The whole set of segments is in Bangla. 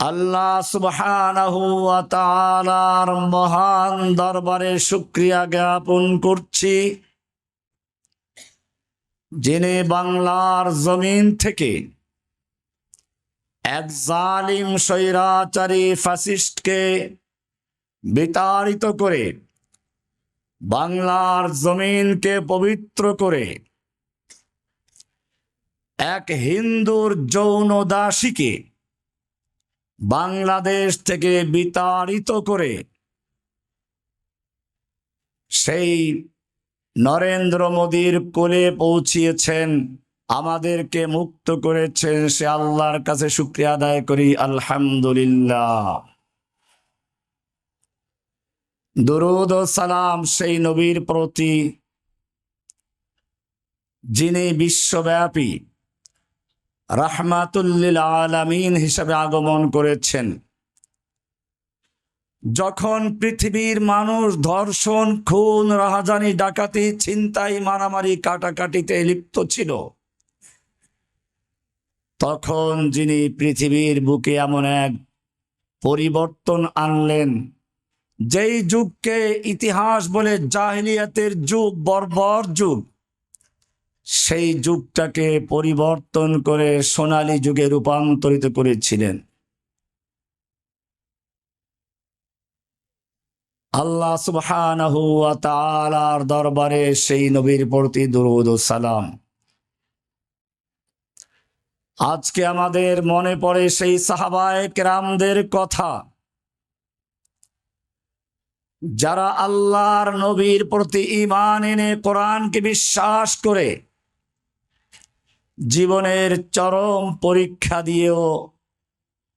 আল্লাহ তাআলার মহান দরবারে শুকরিয়া জ্ঞাপন করছি। যিনি বাংলার জমিন থেকে এক জালিম স্বৈরাচারী ফ্যাসিস্টকে বিতাড়িত করে বাংলার জমিনকে পবিত্র করে এক হিন্দুর যৌন দাসীকে বাংলাদেশ থেকে বিতাড়িত করে সেই নরেন্দ্র মোদীর কোলে পৌঁছিয়েছেন, আমাদেরকে মুক্ত করেছেন, সে আল্লাহর কাছে শুক্রিয়া আদায় করি, আলহামদুলিল্লাহ। দরুদ সালাম সেই নবীর প্রতি যিনি বিশ্বব্যাপী রাহমাতুল্লিল আলামিন হিসাবে আগমন করেছেন। যখন পৃথিবীর মানুষ ধর্ষণ, খুন, রাহাজানি, ডাকাতি, ছিনতাই, মারামারি, কাটাকাটিতে লিপ্ত ছিল, তখন যিনি পৃথিবীর বুকে এমন এক পরিবর্তন আনলেন, যেই যুগকে ইতিহাস বলে জাহিলিয়াতের যুগ, বর্বর যুগ সেই যুগটাকে পরিবর্তন করে সোনালী যুগে রূপান্তরিত করেছিলেন। আল্লাহ সুবহানাহু দরবারে সেই নবীর প্রতি দরুদ ও সালাম। আজকে আমাদের মনে পড়ে সেই সাহাবায়ে কেরামদের কথা। যারা আল্লাহর নবীর প্রতি ইমান এনে কোরআনকে বিশ্বাস করে জীবনের চরম পরীক্ষা দিয়েও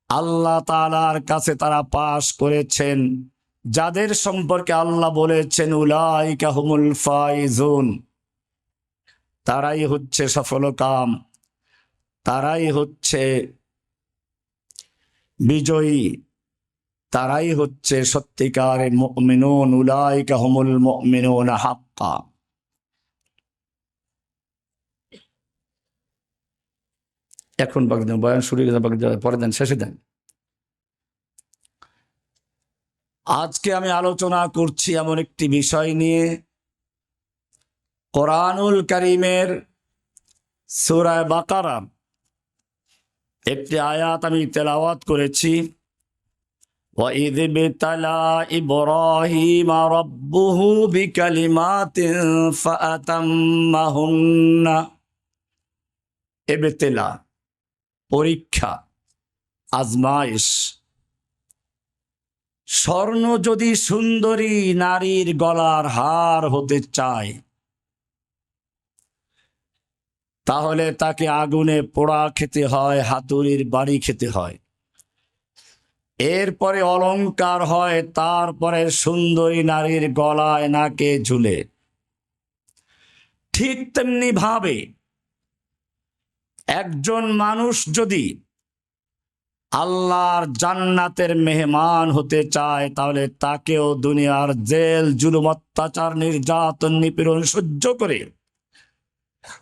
আল্লাহ তাআলার কাছে তারা পাশ করেছেন। যাদের সম্পর্কে আল্লাহ বলেছেন, উলাইকা হুমুল ফাইজুন, তারাই হচ্ছে সফলকাম তারাই হচ্ছে বিজয়ী, তারাই হচ্ছে সত্যিকারে মিনুন উলাইকা হুমুল মিনুন হাক্কা। এখন বাকি দেন বয়ান শুরু করে বাকি দেন, পরে দেন শেষে দেন আজকে আমি আলোচনা করছি এমন একটি বিষয় নিয়ে কোরআনুল করিমের সুরায় বাকারা একটি আয়াত আমি তেলাওয়াত করেছি وَإِذِ ابْتَلَى إِبْرَاهِيمَ رَبُّهُ بِكَلِمَاتٍ فَأَتَمَّهُنَّ ইবতিলা পরীক্ষা আজমাইশ স্বর্ণ যদি সুন্দরী নারীর গলার হার হতে চায়, তাহলে তাকে আগুনে পোড়া খেতে হয়, হাতুড়ির বাড়ি খেতে হয়। এরপরে অলংকার হয়, তারপরে সুন্দরী নারীর গলায় নাকে ঝুলে। ঠিক তেমনি ভাবে একজন মানুষ যদি আল্লাহর জান্নাতের মেহমান হতে চায়, তাহলে তাকেও দুনিয়ার জেল, জুলুম, অত্যাচার, নির্যাতন, নিপীড়ন সহ্য করে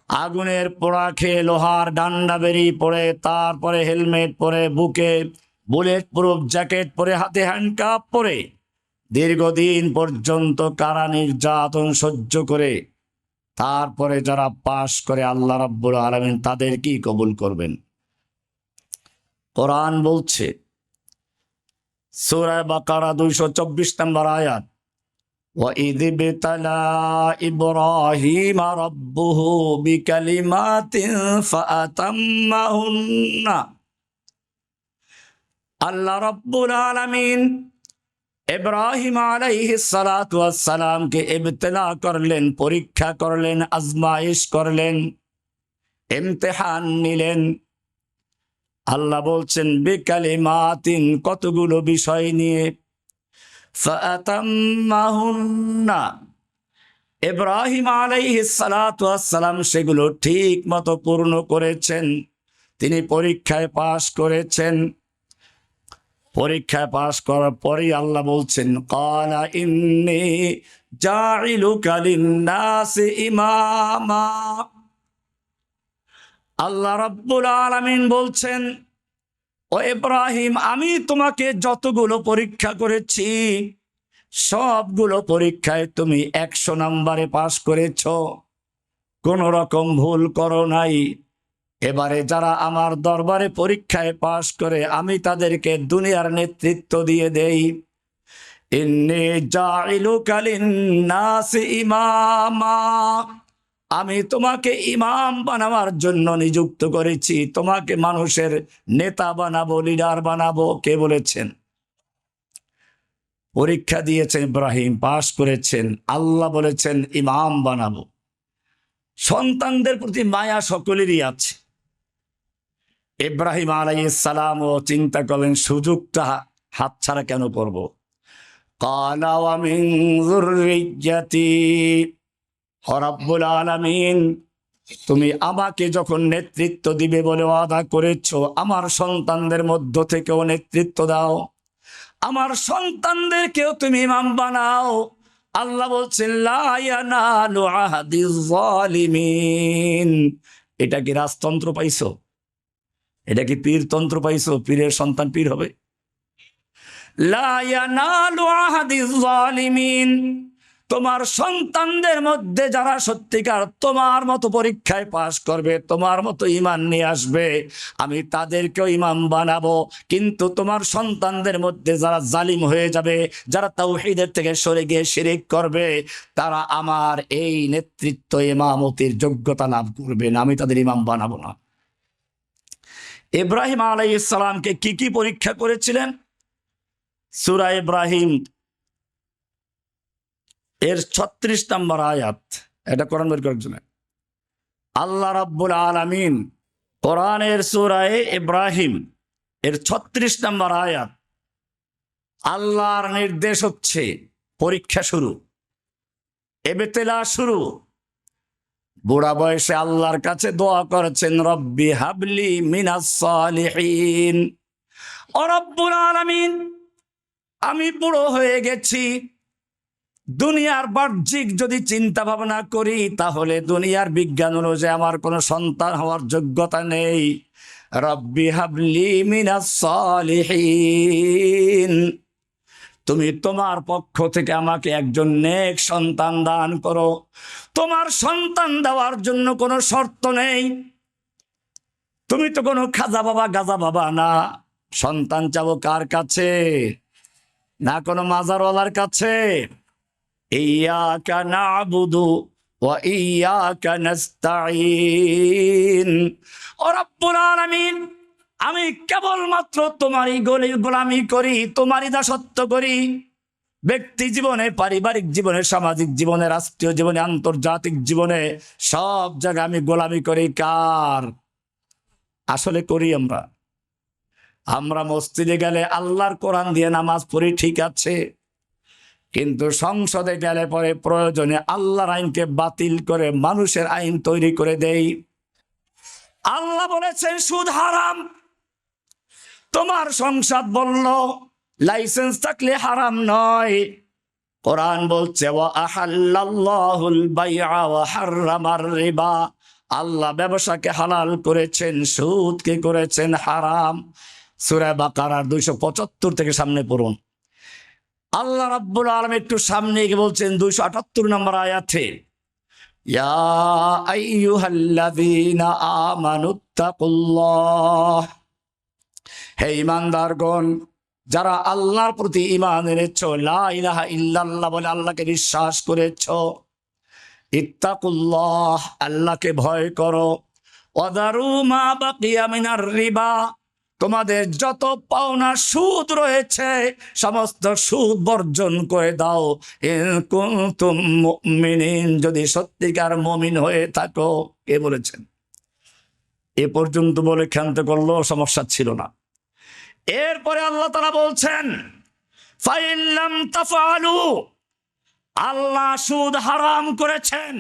আগুনের পোড়া খেয়ে লোহার ডান্ডা বেরিয়ে পড়ে, তারপরে হেলমেট পরে, বুকে বুলেট প্রুফ জ্যাকেট পরে, হাতে হ্যান্ডকাপ পরে দীর্ঘদিন পর্যন্ত কারা নির্যাতন সহ্য করে তারপরে যারা পাশ করে আল্লাহ রাব্বুল আলমিন তাদেরকেই কবুল করবেন কোরআন বলছে সূরা বাকারা দুইশো চব্বিশ নম্বর আয়াত وَإِذِ ابْتَلَى إِبْرَاهِيمَ رَبُّهُ بِكَلِمَاتٍ فَأَتَمَّهُنَّ আল্লাহ রব্বুল আলামিন ইব্রাহিম আলাইহিস সালাতু ওয়াস সালামকে ইবতলা করলেন, পরীক্ষা করলেন, আজমাইশ করলেন, ইমতিহান নিলেন। আল্লাহ বলছেন, বিকালিমাতিন কতগুলো বিষয় নিয়ে? ইব্রাহিম সালাম সেগুলো ঠিক মতো পূর্ণ করেছেন, তিনি পরীক্ষায় পাশ করেছেন। পরীক্ষায় পাশ করার পরেই আল্লাহ বলছেন কালা ইন্নি ইমামা। আল্লাহ রাব্বুল আলামিন বলছেন, ও ইব্রাহিম, আমি তোমাকে যতগুলো পরীক্ষা করেছি, সবগুলো পরীক্ষায় তুমি একশো নাম্বারে পাশ করেছ। কোন রকম ভুল করো নাই। এবারে যারা আমার দরবারে পরীক্ষায় পাশ করে, আমি তাদেরকে দুনিয়ার নেতৃত্ব দিয়ে দেই। আমি তোমাকে ইমাম বানাবার জন্য নিযুক্ত করেছি। তোমাকে মানুষের নেতা বানাবো, লিডার বানাবো, কে বলেছেন? পরীক্ষা দিয়েছেন ইব্রাহিম, পাশ করেছেন। আল্লাহ বলেছেন, ইমাম বানাবো। সন্তানদের প্রতি মায়া সকলেরই আছে। ইব্রাহিম আলাইসালাম ও চিন্তা করলেন, সুযোগটা হাতছাড়া কেন করব? হরাব্বুল আলামিন, তুমি আমাকে যখন নেতৃত্ব দিবে বলে ওয়াদা করেছ, আমার সন্তানদের মধ্য থেকেও নেতৃত্ব দাও। আমার সন্তানদেরকেও তুমি ইমাম বানাও। আল্লাহ বলছেন এটা কি রাজতন্ত্র পাইছো? এটা কি পীরতন্ত্র পাইছো? পীরের সন্তান পীর হবে? তোমার সন্তানদের মধ্যে যারা সত্যিকার তোমার মতো পরীক্ষায় পাশ করবে, তোমার মতো ইমান নিয়ে আসবে, আমি তাদেরকেও ইমাম বানাবো। কিন্তু তোমার সন্তানদের মধ্যে যারা জালিম হয়ে যাবে, যারা তাওহীদের থেকে সরে গিয়ে শিরিক করবে, তারা আমার এই নেতৃত্ব ইমামতির যোগ্যতা লাভ করবে না, আমি তাদের ইমাম বানাবো না। ইব্রাহিম আলাই ইসলামকে কি কি পরীক্ষা করেছিলেন? সূরা ইব্রাহিম। এর ছত্রিশ নম্বর আয়াত। এটা কোরআন বের করার জন্য। আল্লাহ রাব্বুল আলামিন কোরআনের সুরায় ইব্রাহিম, এর ছত্রিশ নম্বর আয়াত। আল্লাহর নির্দেশ হচ্ছে পরীক্ষা শুরু, এবেতেলা শুরু বুড়া বয়সে আল্লাহর কাছে দোয়া করেছেন, রব্বি হাবলি মিনাস সালিহিন। ও রব্বুল আলামিন, আমি বুড়ো হয়ে গেছি। দুনিয়ার বাহ্যিক যদি চিন্তা ভাবনা করি, তাহলে দুনিয়ার বিজ্ঞান অনুযায়ী আমার কোনো সন্তান হওয়ার যোগ্যতা নেই। রব্বি হাবলি মিনাস সালিহিন। তুমি তোমার পক্ষ থেকে আমাকে একজন নেক সন্তান দান করো। তোমার সন্তান দেওয়ার জন্য কোনো শর্ত নেই। তুমি তো কোনো খাজা বাবা, গাজা বাবা না। সন্তান চাবো কার কাছে? না কোনো মাজারওয়ালার কাছে? ইয়াকা নাস্তাঈন। ও রব্বুল আলামিন আমি কেবলমাত্র তোমারই গলি গোলামি করি, তোমারই দাসত্ব করি। ব্যক্তি জীবনে, পারিবারিক জীবনে, সামাজিক জীবনে, রাষ্ট্রীয় জীবনে, আন্তর্জাতিক জীবনে সব জায়গায় আমি গোলামি করি। কার? আসলে করি আমরা। আমরা মসজিদে গেলে আল্লাহর কোরআন দিয়ে নামাজ পড়ি, ঠিক আছে। কিন্তু সংসদে গেলে পরে প্রয়োজনে আল্লাহর আইনকে বাতিল করে মানুষের আইন তৈরি করে দেই। আল্লাহ বলেছেন, সুদ হারাম তোমার সংসদ বলল, লাইসেন্স থাকলে হারাম নয়। কোরআন বলছে আল্লাহ ব্যবসাকে হালাল করেছেন সুদ সুদকে করেছেন, হারাম। সূরা বাকারার দুইশো পঁচাত্তর থেকে সামনে পড়ুন। আল্লাহ রাব্বুল আলম একটু সামনে গিয়ে বলছেন, দুইশো আটাত্তর নম্বর আয়াতে, ইয়া আমানুত্তাকুল্লাহ হে ইমানদারগণ, যারা আল্লাহর প্রতি ঈমান এনেছ, লা ইলাহা ইল্লাল্লাহ বলে আল্লাহকে বিশ্বাস করেছ, ইত্তাকুল্লাহ, আল্লাহকে ভয় করো। ওয়াদারু মা বাকিয়া মিনার রিবা, তোমাদের যত পাওনা সুদ রয়েছে, সমস্ত সুদ বর্জন করে দাও। যদি সত্যিকার মমিন হয়ে থাকো, কে বলেছেন? এ পর্যন্ত বলে ক্ষান্ত করলেও সমস্যা ছিল না। এরপরে আল্লাহ তারা বলছেন আল্লাহ সুদ হারাম করেছেন।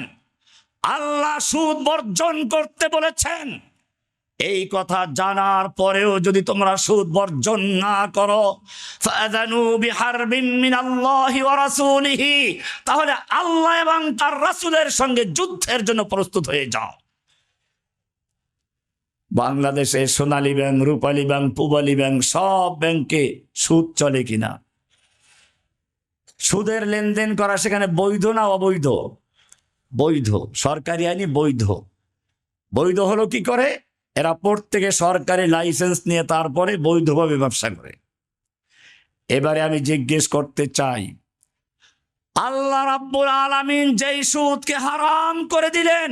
আল্লাহ সুদ বর্জন করতে বলেছেন। এই কথা জানার পরেও যদি তোমরা সুদ বর্জন না করো তাহলে আল্লাহ এবং তার রাসূলের সঙ্গে যুদ্ধের জন্য প্রস্তুত হয়ে যাও। বাংলাদেশে Sonali bank, Rupali bank, Pubali bank সব ব্যাংকে সুদ চলে কিনা। সুদের লেনদেন করা সেখানে বৈধ না অবৈধ? বৈধ, সরকারি আইনি বৈধ। বৈধ হলো কি করে? এরা প্রত্যেকে সরকারি লাইসেন্স নিয়ে তারপরে বৈধভাবে ব্যবসা করে। এবারে আমি জিজ্ঞেস করতে চাই, আল্লাহ রাব্বুল আলামিন যেই সুদকে হারাম করে দিলেন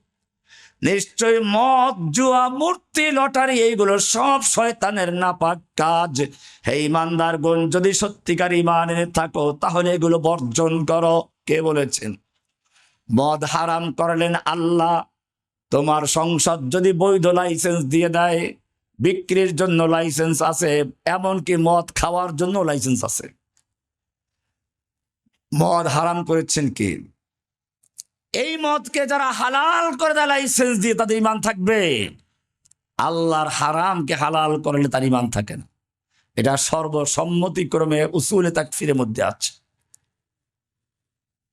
নিশ্চয় মদ, জুয়া, মূর্তি, লটারি, এইগুলো সব শয়তানের নাপাক কাজ। হে ইমানদারগণ যদি সত্যিকার ইমান থাকো, তাহলে এগুলো বর্জন করো। কে বলেছেন? মদ হারাম করলেন আল্লাহ। তোমার সংসদ যদি বৈধ লাইসেন্স দিয়ে দেয়, বিক্রির জন্য লাইসেন্স আছে, এমনকি মদ খাওয়ার জন্য লাইসেন্স আছে। মদ হারাম করেছেন কি? এই মদকে যারা হালাল করে দেয় লাইসেন্স দিয়ে তাদের ইমান থাকবে। আল্লাহর হারামকে হালাল করলে তার ইমান থাকে না। এটা সর্বসম্মতিক্রমে উসুলে তাক তাকফিরের মধ্যে আছে।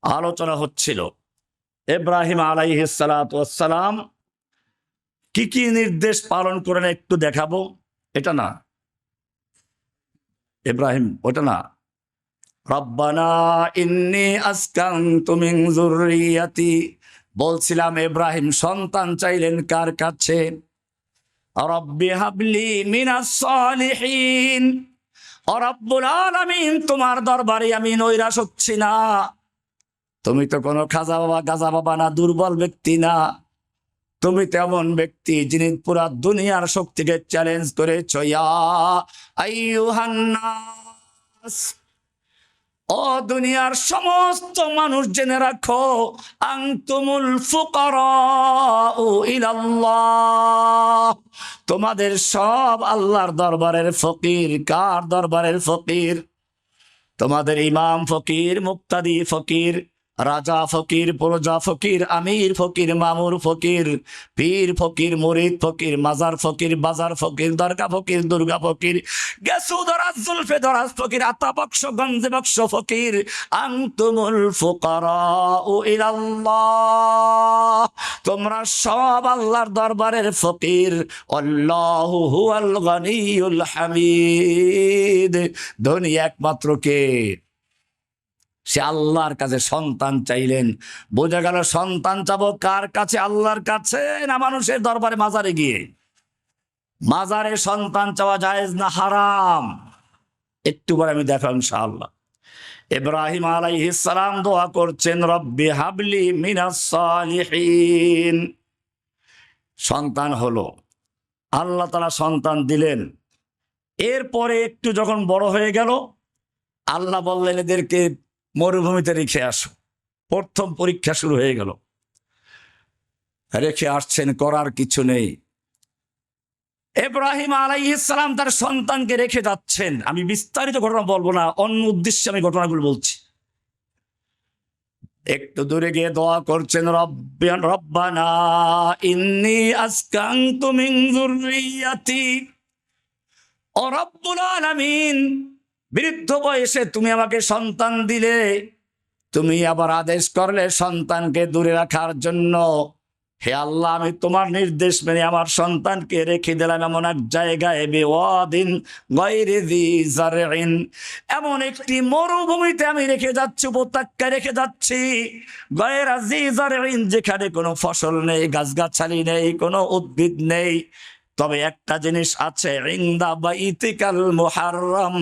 আলোচনা হচ্ছিল, ইব্রাহিম আলাইহিসালাম কি কি নির্দেশ পালন করেন একটু দেখাবো। এটা না। ইব্রাহিম, ওটা না। ইন্নি বলছিলাম ইব্রাহিম সন্তান চাইলেন কার কাছে? তোমার দরবারে আমি নৈরাশ হচ্ছি না। তুমি তো কোনো খাজা বাবা, গাজা বাবা না, দুর্বল ব্যক্তি না। তুমি তেমন ব্যক্তি যিনি পুরা দুনিয়ার শক্তিকে চ্যালেঞ্জ করেছ, ইয়া আইয়ুহান্নাস ও দুনিয়ার সমস্ত মানুষ জেনে রাখো আংতুমুল ফুকর তোমাদের সব আল্লাহর দরবারের ফকির। কার দরবারের ফকির? তোমাদের ইমাম ফকির, মুক্তাদি ফকির। রাজা ফকির, প্রজা ফকির, আমির ফকির, মামুর ফকির, পীর ফকির, মুরিদ ফকির, মাজার ফকির, বাজার ফকির, দরগা ফকির, দুর্গা ফকির গেসু দরাজ জুলফে দরাজ ফকির, আতা বক্স, গঞ্জে বক্স ফকির আংতুমুল ফুকারাউ ইলাল্লাহ। তোমরা সব আল্লাহর দরবারের ফকির গনিয়ুল হামিদ। ধনী একমাত্র কে? সে আল্লাহর কাছে সন্তান চাইলেন। বোঝা গেল সন্তান চাবো কার কাছে? আল্লাহর কাছে না মানুষের দরবারে মাজারে গিয়ে? মাজারে সন্তান চাওয়া জায়েজ না হারাম? একটু পরে আমি দেখাম ইনশাআল্লাহ। ইব্রাহিম সালাম দোয়া করছেন, রব্বি হাবলি মিনাস সালিহিন। সন্তান হলো। আল্লাহ তালা সন্তান দিলেন। এরপরে একটু যখন বড় হয়ে গেল, আল্লাহ বললেন, এদেরকে মরুভূমিতে রেখে আসো। প্রথম পরীক্ষা শুরু হয়ে গেল। রেখে আসছেন, করার কিছু নেই। এব্রাহিম আলাইসালাম তার সন্তানকে রেখে যাচ্ছেন। আমি বিস্তারিত ঘটনা বলব না, অন্য উদ্দেশ্যে আমি ঘটনাগুলো বলছি। একটু দূরে গিয়ে দোয়া করছেন রব্বান ইন্নি বৃদ্ধ বয়সে তুমি আমাকে সন্তান দিলে, তুমি আবার আদেশ করলে সন্তানকে দূরে রাখার জন্য। হে আল্লাহ, আমি তোমার নির্দেশ মেনে আমার সন্তানকে রেখে দিলাম এমন এক জায়গায় এমন একটি মরুভূমিতে আমি রেখে যাচ্ছি, উপত্যকায় রেখে যাচ্ছি। যেখানে কোনো ফসল নেই, গাছগাছালি নেই, কোনো উদ্ভিদ নেই। তবে একটা জিনিস আছে, ইন্দা বা ইতিকাল মুহাররম।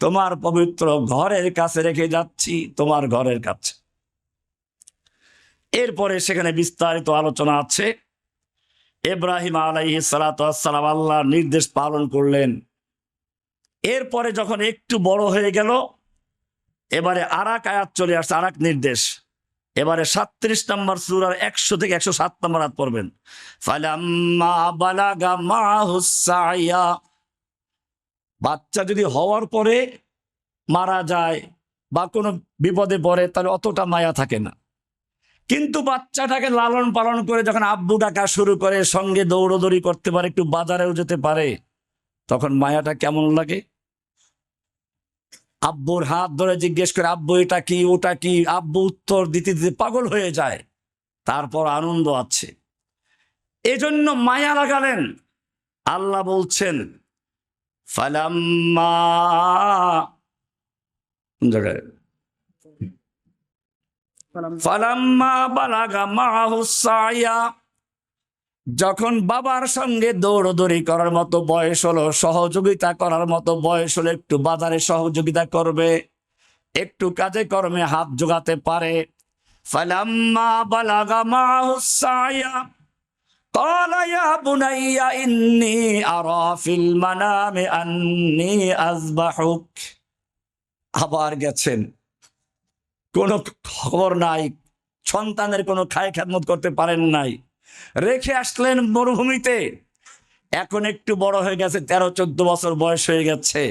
তোমার পবিত্র ঘরের কাছে রেখে যাচ্ছি, তোমার ঘরের কাছে। এরপরে সেখানে বিস্তারিত আলোচনা আছে। এব্রাহিম আলাইহি সালাতাম আল্লাহর নির্দেশ পালন করলেন। এরপরে যখন একটু বড় হয়ে গেল, এবারে আরাক আয়াত চলে আসছে, আরাক নির্দেশ। এবারে সাত্রিশ নম্বর সুরার একশো থেকে একশো সাত নম্বর হাত পড়বেন। ফালাম্মা বালাগা মাহুসাইয়া বাচ্চা যদি হওয়ার পরে মারা যায় বা কোনো বিপদে পড়ে, তাহলে অতটা মায়া থাকে না। কিন্তু বাচ্চাটাকে লালন পালন করে যখন আব্বু ডাকা শুরু করে, সঙ্গে দৌড়দৌড়ি করতে পারে, একটু বাজারেও যেতে পারে, তখন মায়াটা কেমন লাগে? আব্বুর হাত ধরে জিজ্ঞেস করে, আব্বু, এটা কি, ওটা কি? আব্বু উত্তর দিতে দিতে পাগল হয়ে যায়। তারপর আনন্দ আছে। এজন্য মায়া লাগালেন। আল্লাহ বলছেন ফালাম্মা বালাগা যখন বাবার সঙ্গে দৌড়দৌড়ি করার মতো বয়স হলো সহযোগিতা করার মতো বয়স হলো একটু বাজারে সহযোগিতা করবে একটু কাজে কর্মে হাত জোগাতে পারে। ফালাম্মা বালাগা মাহু সায়া قال يا بني إني أرى في المنام أني أذبحك আবার গেছেন কোনো খবর নাই সন্তানের কোনো খায় খেদমত করতে পারেন নাই রেখে আসলেন মরুভূমিতে এখন একটু বড় হয়ে গেছে তেরো চোদ্দ বছর বয়স হয়ে গেছে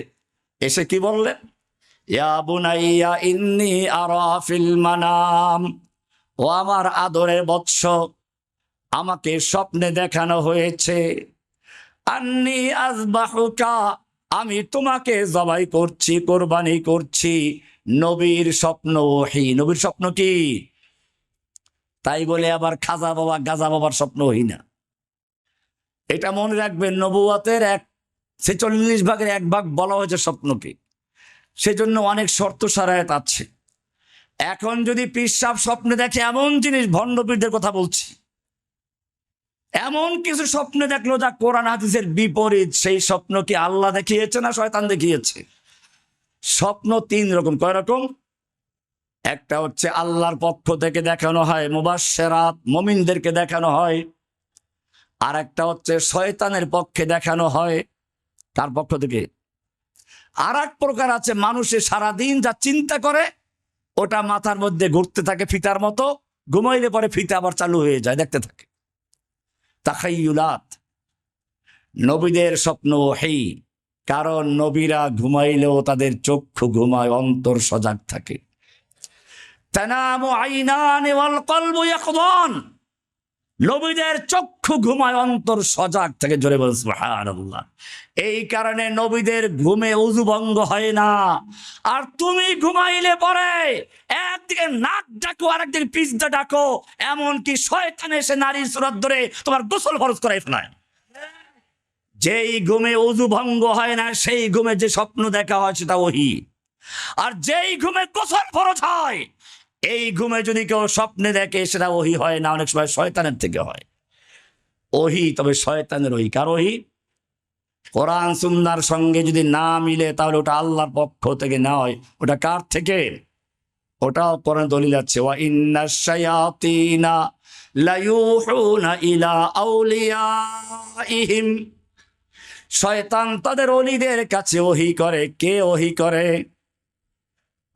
এসে কি বললেন ইয়া বুনাইয়া ইন্নি আরা ফিল মানাম ও আমার আদরের বৎস আমাকে স্বপ্নে দেখানো হয়েছে। আন্নি আজবাহুকা আমি তোমাকে জবাই করছি, কোরবানি করছি। নবীর স্বপ্ন ওহি। নবীর স্বপ্ন কি? তাই বলে আবার খাজা বাবা, গাজা বাবার স্বপ্ন ওহি না। এটা মনে রাখবেন নবুয়াতের এক, ছেচল্লিশ ভাগের এক ভাগ বলা হয়েছে স্বপ্নকে। সেজন্য অনেক শর্ত সারায়ত আছে। এখন যদি পিসাব স্বপ্নে দেখে এমন জিনিস ভণ্ডপীরদের কথা বলছি এমন কিছু স্বপ্নে দেখল যা কোরআন হাদিসের বিপরীত, সেই স্বপ্ন কি আল্লাহ দেখিয়েছে না শয়তান দেখিয়েছে? স্বপ্ন তিন রকম। কয় রকম? একটা হচ্ছে আল্লাহর পক্ষ থেকে দেখানো হয় মুবাসেরাত মমিনদেরকে দেখানো হয়। আর একটা হচ্ছে শয়তানের পক্ষে দেখানো হয় তার পক্ষ থেকে? আর এক প্রকার আছে, মানুষে সারাদিন যা চিন্তা করে, ওটা মাথার মধ্যে ঘুরতে থাকে ফিতার মতো, ঘুমাইলে পরে ফিতা আবার চালু হয়ে যায়, দেখতে থাকে। তাকাইউলাত নবীদের স্বপ্ন হেই কারণ নবীরা ঘুমাইলেও তাদের চক্ষু ঘুমায়, অন্তর সজাগ থাকে। তানামু আইনান ওয়াল কলবু ইয়াকদান। নবীদের চক্ষু ঘুমায় অন্তর সজাগ থেকে জোরে বল, সুবহানাল্লাহ। এই কারণে নবীদের ঘুমে উজুভঙ্গ হয় না। আর তুমি ঘুমাইলে পরে একদিকে নাক ডাকো আর একদিকে পিছদা ডাকো, এমনকি শয়তান এসে নারীর সুরত ধরে তোমার গোসল খরচ করাই ফেলায়। যেই ঘুমে উজু ভঙ্গ হয় না, সেই ঘুমে যে স্বপ্ন দেখা হয় সেটা ওহি। আর যেই ঘুমে গোসল ফরজ হয় এই ঘুমে যদি কেউ স্বপ্নে দেখে, সেটা ওহি হয় না, অনেক সময় শয়তানের থেকে হয়। ওহি, তবে শয়তানের ওহি। কার ওহি? কোরআন, সুন্নার সঙ্গে যদি না মিলে, তাহলে ওটা আল্লাহর পক্ষ থেকে না হয় ওটা কার থেকে? ওটাও কোরআন দলিল আছে। ওয়া ইন্না লায়ুহুনা ইলা আউলিয়াইহিম। শয়তান তাদের অলিদের কাছে ওহি করে। কে ওহি করে?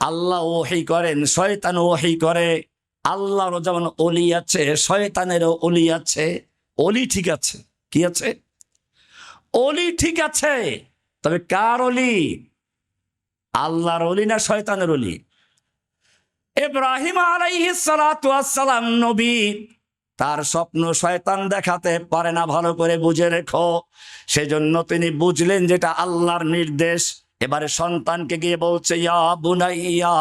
আল্লাহ ওহি করেন, শয়তান ওহি করে। আল্লাহরও যেমন অলি আছে, শয়তানেরও অলি আছে। অলি ঠিক আছে, কি আছে? অলি ঠিক আছে, তবে কার অলি? আল্লাহর অলি না শয়তানের অলি? ইব্রাহিম ওয়াসসালাম নবী, তার স্বপ্ন শয়তান দেখাতে পারে না, ভালো করে বুঝে রেখো। সেজন্য তিনি বুঝলেন যেটা আল্লাহর নির্দেশ। এবারে সন্তানকে গিয়ে বলছে, ইয়া বুনাইয়া,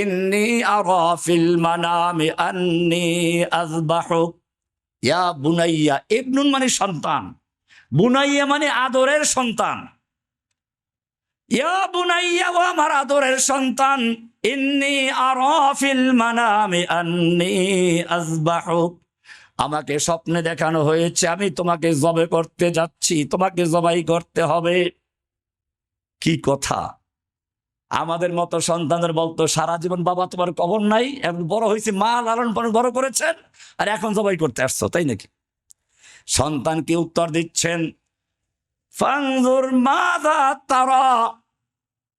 ইন্নি আরা ফিল মানামি আন্নি আযবাহুক ইয়া বুনাইয়া, ইবনুন মানে সন্তান। বুনাইয়া মানে আদরের সন্তান। ইয়া বুনাইয়া, ও আমার আদরের সন্তান। ইন্নি আরা ফিল মানামি আন্নি আযবাহুক আমাকে স্বপ্নে দেখানো হয়েছে, আমি তোমাকে জবে করতে যাচ্ছি, তোমাকে জবাই করতে হবে। কি কথা? আমাদের মতো সন্তানের বলতো, সারা জীবন বাবা তোমার কবর নাই, এখন বড় হয়েছে, মা লালন পালন বড় করেছেন, আর এখন জবাই করতে আসছো। তাই নাকি? সন্তানকে উত্তর দিচ্ছেন? তারা,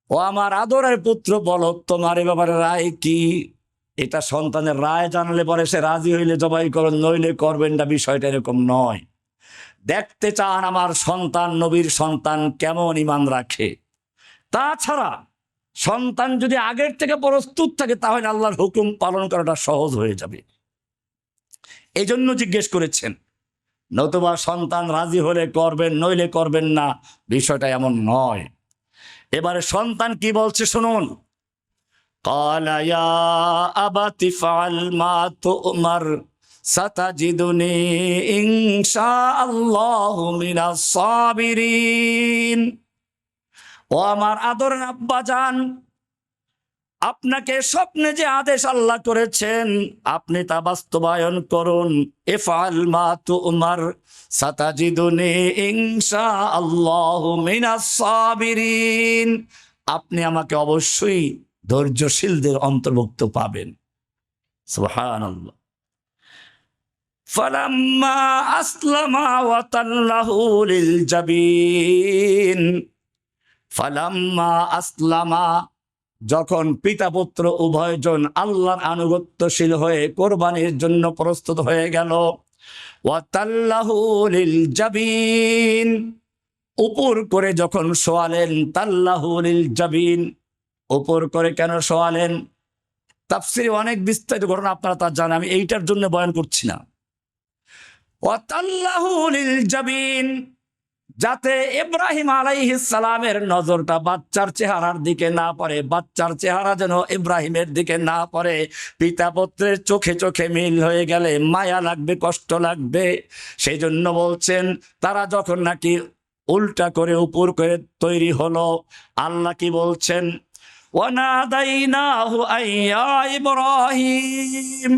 ও আমার আদরের পুত্র, বলো তোমার এ ব্যাপারে রায় কি? এটা সন্তানের রায় জানালে পরে সে রাজি হইলে জবাই করেন, নইলে করবেন না, বিষয়টা এরকম নয়। দেখতে চান আমার সন্তান, নবীর সন্তান কেমন ইমান রাখে? তাছাড়া সন্তান যদি আগের থেকে প্রস্তুত থাকে, তাহলে আল্লাহর হুকুম পালন করাটা সহজ হয়ে যাবে। এই জন্য জিজ্ঞেস করেছেন, নতুবা সন্তান রাজি হলে করবেন, নইলে করবেন না, বিষয়টা এমন নয়। এবারে সন্তান কি বলছে শুনুন। ইনশা আল্লাহ ও আমার আদরের আব্বা যান আপনাকে স্বপ্নে যে আদেশ আল্লাহ করেছেন, আপনি তা বাস্তবায়ন করুন। এফাল মা তুমার সাতাজিদুনি ইনশা আল্লাহ সাবিরিন। আপনি আমাকে অবশ্যই ধৈর্যশীলদের অন্তর্ভুক্ত পাবেন। সুবহানাল্লাহ। আসলামা ওয়া তাল্লাহু জাবিন। ফালাম্মা আসলামা। যখন পিতা পুত্র উভয়জন আল্লাহর আনুগত্যশীল হয়ে কোরবানির জন্য প্রস্তুত হয়ে গেল জাবিন। উপর করে যখন সোয়ালেন তাল্লাহু লিল জাবিন। উপর করে কেন সোয়ালেন তাফসিরে অনেক বিস্তারিত ঘটনা আপনারা তা জানেন, আমি এইটার জন্য বয়ান করছি না। ওয়াতাল্লাহু লিল জাবিন। যাতে ইব্রাহিম সালামের নজরটা বাচ্চার চেহারার দিকে না পড়ে, বাচ্চার চেহারা যেন ইব্রাহিমের দিকে না পড়ে। পিতা পুত্রের চোখে চোখে মিল হয়ে গেলে মায়া লাগবে, কষ্ট লাগবে। সেই জন্য বলছেন, তারা যখন নাকি উল্টা করে উপর করে তৈরি হলো, আল্লাহ কি বলছেন? ইব্রাহিম।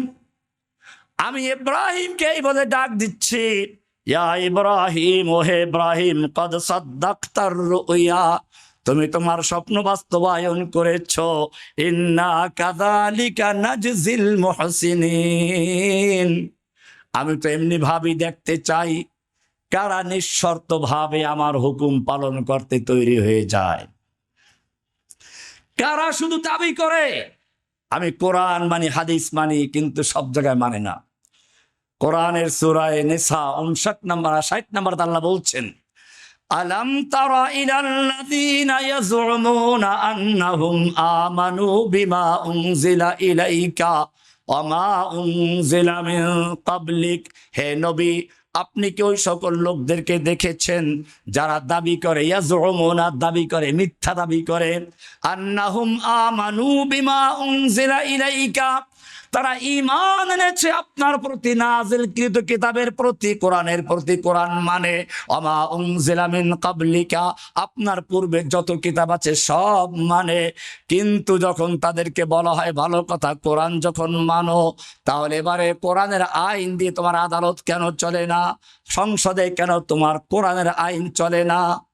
আমি ইব্রাহিমকে এই বলে ডাক দিচ্ছি। ইয়া ইব্রাহিম, ওহে ইব্রাহিম, কদ সাদ্দাক্তার রুইয়া, তুমি তোমার স্বপ্ন বাস্তবায়ন করেছ। ইন্না কাদালিকা নাজজিল মুহসিনিন। আমি তো এমনি ভাবি দেখতে চাই, কারা নিঃশর্ত ভাবে আমার হুকুম পালন করতে তৈরি হয়ে যায়। কারা শুধু দাবি করে? আমি কোরআন মানি, হাদিস মানি, কিন্তু সব জায়গায় মানে না। কোরআনের সুরায় নেশা উনষাট নাম্বার ষাট নাম্বার আল্লাহ বলছেন, আলম তারা আন্নাহুম ইলাইকা হে নবী, আপনি কি ওই সকল লোকদেরকে দেখেছেন যারা দাবি করে ইয়াজউমুনা দাবি করে, মিথ্যা দাবি করে? আন্নাহুম আমানু বিমা উনজিলা ইলাইকা। তারা ইমান এনেছে আপনার প্রতি, নাজিলকৃত কিতাবের প্রতি, কোরআনের প্রতি। কোরআন মানে অমা উনজিলামিন কাবলিকা আপনার পূর্বে যত কিতাব আছে সব মানে। কিন্তু যখন তাদেরকে বলা হয় ভালো কথা, কোরআন যখন মানো, তাহলে এবারে কোরআনের আইন দিয়ে তোমার আদালত কেন চলে না? সংসদে কেন তোমার কোরআনের আইন চলে না?